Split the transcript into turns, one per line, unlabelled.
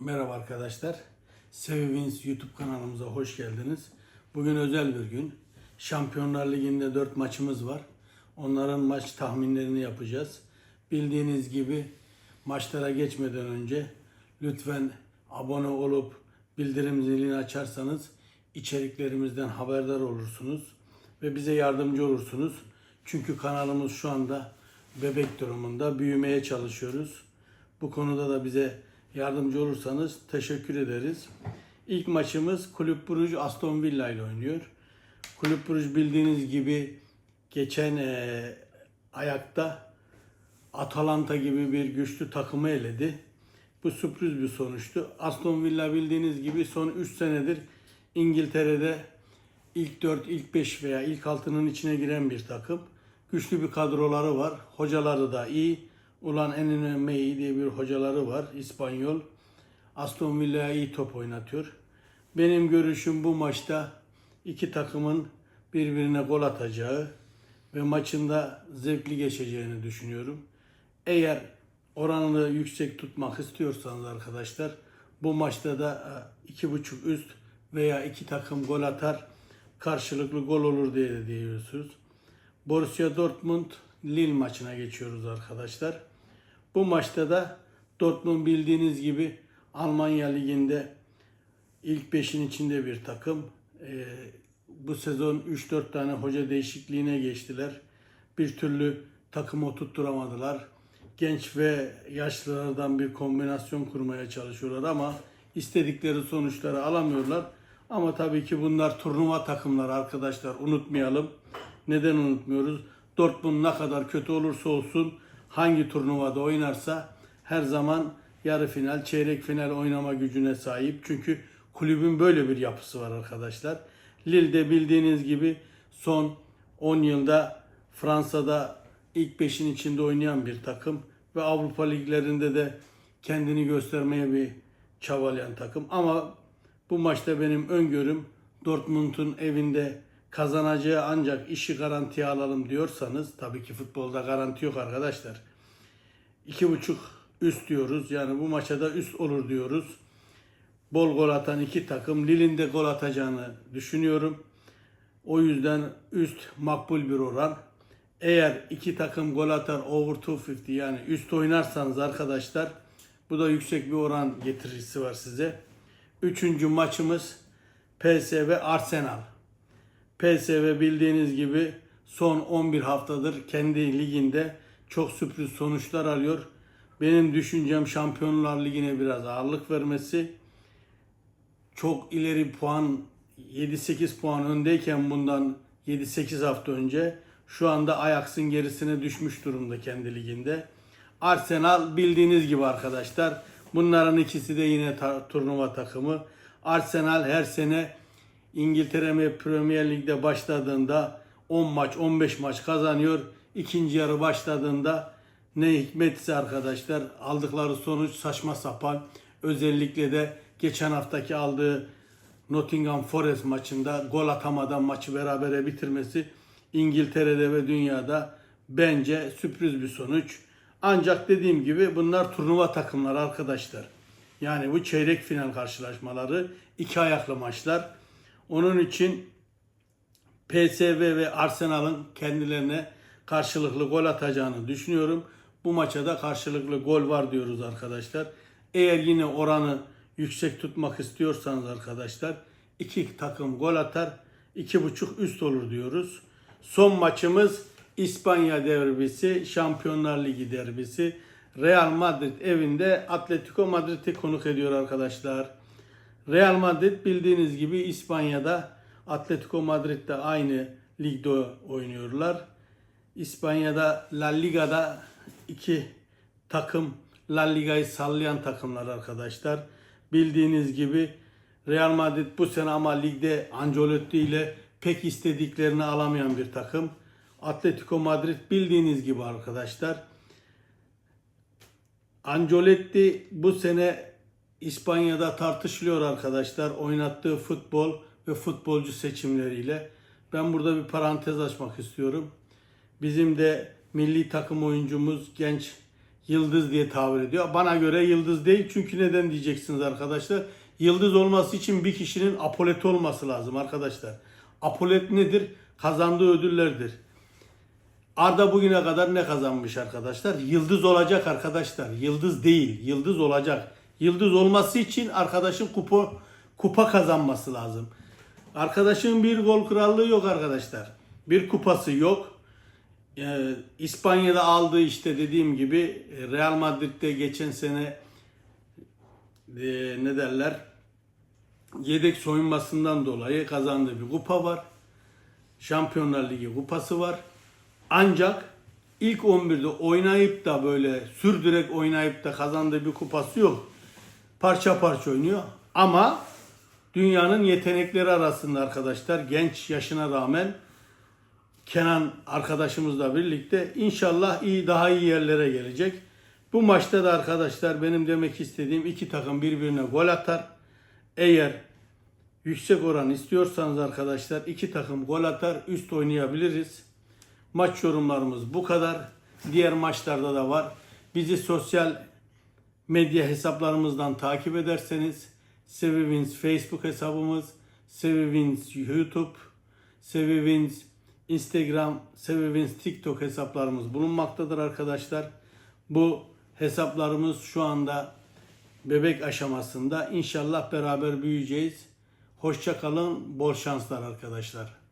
Merhaba arkadaşlar. Sevivins YouTube kanalımıza hoş geldiniz. Bugün özel bir gün. Şampiyonlar Ligi'nde 4 maçımız var. Onların maç tahminlerini yapacağız. Bildiğiniz gibi maçlara geçmeden önce lütfen abone olup bildirim zilini açarsanız içeriklerimizden haberdar olursunuz ve bize yardımcı olursunuz. Çünkü kanalımız şu anda bebek durumunda büyümeye çalışıyoruz. Bu konuda da bize yardımcı olursanız teşekkür ederiz. İlk maçımız Kulüp Brugge Aston Villa ile oynuyor. Kulüp Brugge bildiğiniz gibi geçen eee, ayakta Atalanta gibi bir güçlü takımı eledi. Bu sürpriz bir sonuçtu. Aston Villa bildiğiniz gibi son 3 senedir İngiltere'de ilk 4, ilk 5 veya ilk 6'nın içine giren bir takım. Güçlü bir kadroları var. Hocaları da iyi. Ulan Enine Mey diye bir hocaları var. İspanyol. Aston Villa'ya iyi top oynatıyor. Benim görüşüm bu maçta iki takımın birbirine gol atacağı ve maçında zevkli geçeceğini düşünüyorum. Eğer oranını yüksek tutmak istiyorsanız arkadaşlar bu maçta da e, iki buçuk üst veya iki takım gol atar karşılıklı gol olur diye de diyorsunuz. Borussia Dortmund Lille maçına geçiyoruz arkadaşlar. Bu maçta da Dortmund bildiğiniz gibi Almanya Ligi'nde ilk beşin içinde bir takım. Ee, bu sezon 3-4 tane hoca değişikliğine geçtiler. Bir türlü takımı oturtturamadılar. Genç ve yaşlılardan bir kombinasyon kurmaya çalışıyorlar ama istedikleri sonuçları alamıyorlar. Ama tabii ki bunlar turnuva takımları arkadaşlar unutmayalım. Neden unutmuyoruz? Dortmund ne kadar kötü olursa olsun hangi turnuvada oynarsa her zaman yarı final, çeyrek final oynama gücüne sahip. Çünkü kulübün böyle bir yapısı var arkadaşlar. Lille'de bildiğiniz gibi son 10 yılda Fransa'da ilk 5'in içinde oynayan bir takım ve Avrupa liglerinde de kendini göstermeye bir çabalayan takım. Ama bu maçta benim öngörüm Dortmund'un evinde kazanacağı ancak işi garantiye alalım diyorsanız tabii ki futbolda garanti yok arkadaşlar. İki buçuk üst diyoruz. Yani bu maça da üst olur diyoruz. Bol gol atan iki takım. Lille'in de gol atacağını düşünüyorum. O yüzden üst makbul bir oran. Eğer iki takım gol atar over 250 yani üst oynarsanız arkadaşlar bu da yüksek bir oran getirisi var size. Üçüncü maçımız PSV Arsenal. PSV bildiğiniz gibi son 11 haftadır kendi liginde çok sürpriz sonuçlar alıyor. Benim düşüncem Şampiyonlar Ligi'ne biraz ağırlık vermesi. Çok ileri puan 7-8 puan öndeyken bundan 7-8 hafta önce şu anda Ajax'ın gerisine düşmüş durumda kendi liginde. Arsenal bildiğiniz gibi arkadaşlar bunların ikisi de yine ta- turnuva takımı. Arsenal her sene İngiltere Premier Lig'de başladığında 10 maç 15 maç kazanıyor. İkinci yarı başladığında ne hikmetse arkadaşlar aldıkları sonuç saçma sapan. Özellikle de geçen haftaki aldığı Nottingham Forest maçında gol atamadan maçı berabere bitirmesi İngiltere'de ve dünyada bence sürpriz bir sonuç. Ancak dediğim gibi bunlar turnuva takımları arkadaşlar. Yani bu çeyrek final karşılaşmaları iki ayaklı maçlar. Onun için PSV ve Arsenal'ın kendilerine karşılıklı gol atacağını düşünüyorum. Bu maça da karşılıklı gol var diyoruz arkadaşlar. Eğer yine oranı yüksek tutmak istiyorsanız arkadaşlar iki takım gol atar, iki buçuk üst olur diyoruz. Son maçımız İspanya derbisi, Şampiyonlar Ligi derbisi. Real Madrid evinde Atletico Madrid'i konuk ediyor arkadaşlar. Real Madrid bildiğiniz gibi İspanya'da Atletico Madrid'de aynı ligde oynuyorlar. İspanya'da La Liga'da iki takım La Liga'yı sallayan takımlar arkadaşlar. Bildiğiniz gibi Real Madrid bu sene ama ligde Ancelotti ile pek istediklerini alamayan bir takım. Atletico Madrid bildiğiniz gibi arkadaşlar. Ancelotti bu sene İspanya'da tartışılıyor arkadaşlar. Oynattığı futbol ve futbolcu seçimleriyle. Ben burada bir parantez açmak istiyorum. Bizim de milli takım oyuncumuz genç yıldız diye tabir ediyor. Bana göre yıldız değil çünkü neden diyeceksiniz arkadaşlar? Yıldız olması için bir kişinin apoleti olması lazım arkadaşlar. Apolet nedir? Kazandığı ödüllerdir. Arda bugüne kadar ne kazanmış arkadaşlar? Yıldız olacak arkadaşlar. Yıldız değil, yıldız olacak. Yıldız olması için arkadaşın kupa kupa kazanması lazım. Arkadaşın bir gol krallığı yok arkadaşlar. Bir kupası yok. Ee, İspanya'da aldığı işte dediğim gibi e, Real Madrid'de geçen sene e, ne derler yedek soyunmasından dolayı kazandığı bir kupa var. Şampiyonlar Ligi kupası var. Ancak ilk 11'de oynayıp da böyle sürdürek oynayıp da kazandığı bir kupası yok. Parça parça oynuyor. Ama dünyanın yetenekleri arasında arkadaşlar genç yaşına rağmen Kenan arkadaşımızla birlikte inşallah iyi daha iyi yerlere gelecek. Bu maçta da arkadaşlar benim demek istediğim iki takım birbirine gol atar. Eğer yüksek oran istiyorsanız arkadaşlar iki takım gol atar üst oynayabiliriz. Maç yorumlarımız bu kadar. Diğer maçlarda da var. Bizi sosyal medya hesaplarımızdan takip ederseniz Sevivins Facebook hesabımız, Sevivins YouTube, Sevivins Instagram, Sevivins TikTok hesaplarımız bulunmaktadır arkadaşlar. Bu hesaplarımız şu anda bebek aşamasında. İnşallah beraber büyüyeceğiz. Hoşça kalın, bol şanslar arkadaşlar.